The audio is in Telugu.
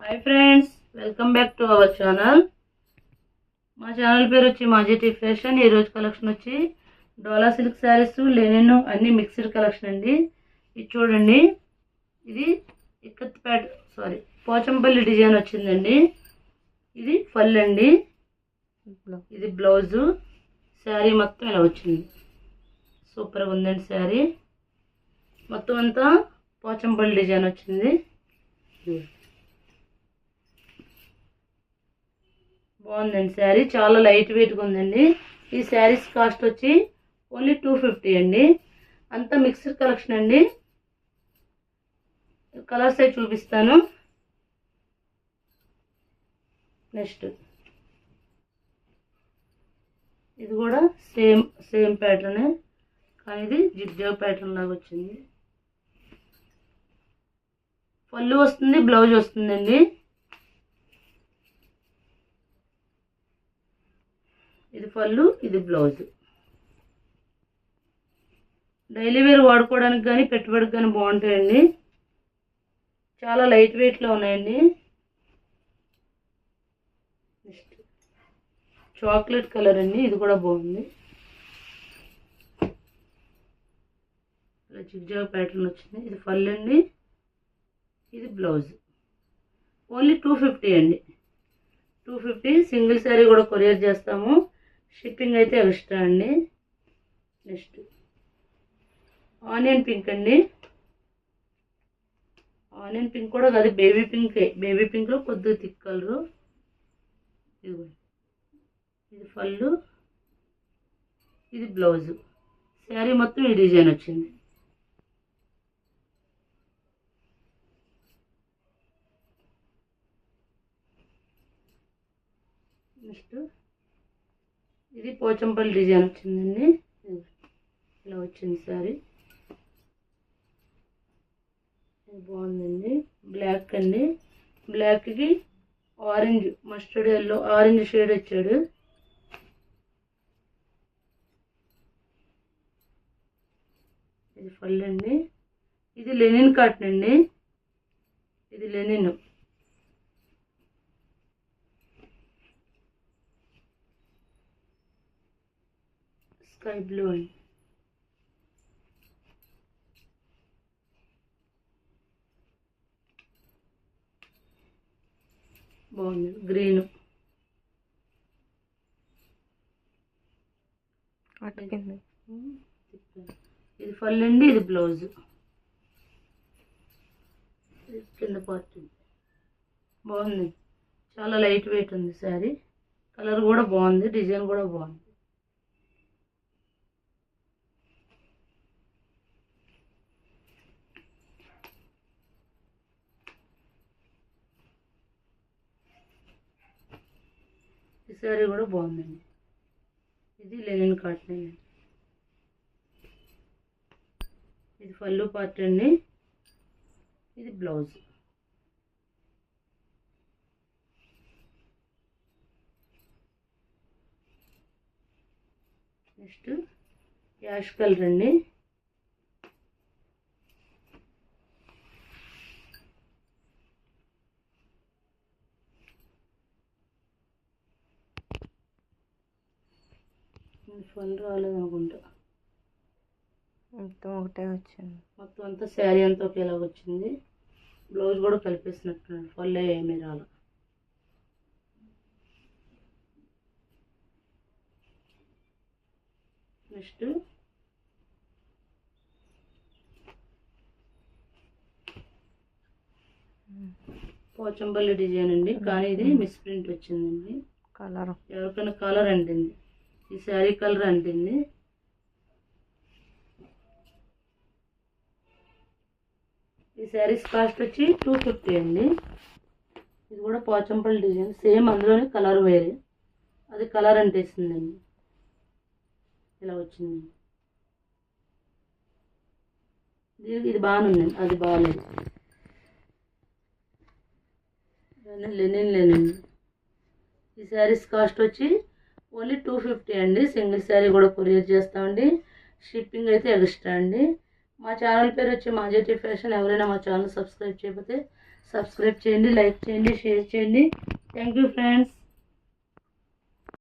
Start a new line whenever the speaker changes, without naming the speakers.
Hi friends welcome back to our channel మా ఛానల్ పేరు వచ్చి మాజెటీ ఫ్యాషన్. ఈ రోజు కలెక్షన్ వచ్చి డోలా సిల్క్ శారీస్ లెనిన్ అన్ని మిక్స్డ్ కలెక్షన్ అండి. ఇది చూడండి. ఇది ఇక్కత్పేట సారీ పోచంపల్లి డిజైన్ వచ్చిందండి. ఇది ఫల్ అండి. ఇది బ్లౌజు శారీ మొత్తం ఇలా వచ్చింది. సూపర్గా ఉందండి శారీ మొత్తం అంతా పోచంపల్లి డిజైన్ వచ్చింది. Hmm. బాగుందండి శారీ. చాలా లైట్ వెయిట్గా ఉందండి. ఈ శారీస్ కాస్ట్ వచ్చి ఓన్లీ టూ ఫిఫ్టీ అండి. అంతా మిక్స్డ్ కలెక్షన్ అండి. కలర్స్ అయితే చూపిస్తాను. నెక్స్ట్. ఇది కూడా సేమ్ సేమ్ ప్యాటర్నే. కానీ ఇది జిగ్జాగ్ ప్యాటర్న్ లాగా వచ్చింది. పళ్ళు వస్తుంది బ్లౌజ్ వస్తుందండి. పళ్ళు ఇది బ్లౌజ్. డైలీ వేర్ వాడుకోవడానికి కానీ పెట్టుబడికి కానీ బాగుంటాయండి. చాలా లైట్ వెయిట్లో ఉన్నాయండి. నెక్స్ట్ చాక్లెట్ కలర్ అండి ఇది కూడా బాగుంది. ఇలా జిగ్జాగ్ ప్యాటర్న్ వచ్చింది. ఇది పళ్ళు అండి ఇది బ్లౌజ్. ఓన్లీ టూ ఫిఫ్టీ అండి. టూ ఫిఫ్టీ సింగిల్ శారీ కూడా కొరియర్ చేస్తాము. షిప్పింగ్ అయితే ఎక్స్ట్రా అండి. నెక్స్ట్. ఆనియన్ పింక్ అండి. ఆనియన్ పింక్ కూడా కాదు బేబీ పింకే బేబీ పింక్లో కొద్దిగా థిక్ కలరు. ఇది పళ్ళు ఇది బ్లౌజు. శారీ మొత్తం ఈ డిజైన్ వచ్చింది. నెక్స్ట్. ఇది పోచంపల్లి డిజైన్ వచ్చిందండి. ఇలా వచ్చింది సారీ. ఇది బాగుందండి. బ్లాక్ అండి. బ్లాక్కి orange mustard yellow orange shade వచ్చాడు. ఇది ఫల్ అండి. ఇది లెనిన్ కాటన్ అండి. ఇది లెనిన్ స్కై బ్లూ బాగుంది. గ్రీన్ ఇది ఫల్ అండి ఇది బ్లౌజ్ ఇది కింద పార్ట్ బాగుంది. చాలా లైట్ వెయిట్ ఉంది శారీ. కలర్ కూడా బాగుంది డిజైన్ కూడా బాగుంది. శారీ కూడా బాగుందండి. ఇది లెనిన్ కాటన్ అండి. ఇది పళ్ళు పార్ట్ అండి. ఇది బ్లౌజ్. నెక్స్ట్ యాష్ కలర్ అండి. ఫల్ రాలేదనుకుంటా
మొత్తం ఒకటే వచ్చింది.
మొత్తం అంతా శారీ అంతా ఒకేలాగా వచ్చింది. బ్లౌజ్ కూడా కలిపేసినట్టున్నాడు. ఫల్ ఏమీ రాల. నెక్స్ట్. పోచంపల్లి డిజైన్ అండి. కానీ ఇది మిస్ ప్రింట్ వచ్చిందండి.
కలర్.
ఎవరికైనా కలర్ అంటింది ఈ శారీ కలర్ అంటింది. ఈ శారీస్ కాస్ట్ వచ్చి టూ ఫిఫ్టీ అండి. ఇది కూడా పోచంపల్లి డిజైన్ సేమ్ అందులోనే కలర్ వేరే. అది కలర్ అంటేసిందండి. ఇలా వచ్చింది. ఇది ఇది బాగానే ఉందండి అది బాగాలేదు లెనిన్ లెనిన్ ఈ శారీస్ కాస్ట్ వచ్చి ఓన్లీ టూ ఫిఫ్టీ అండి. సింగిల్ శారీ కూడా కొరియర్ చేస్తామండి. షిప్పింగ్ అయితే ఎక్స్ట్రా అండి. మా ఛానల్ పేరు వచ్చి మాజెటీ ఫ్యాషన్. ఎవరైనా మా ఛానల్ సబ్స్క్రైబ్ చేయకపోతే సబ్స్క్రైబ్ చేయండి లైక్ చేయండి షేర్ చేయండి. Thank you friends.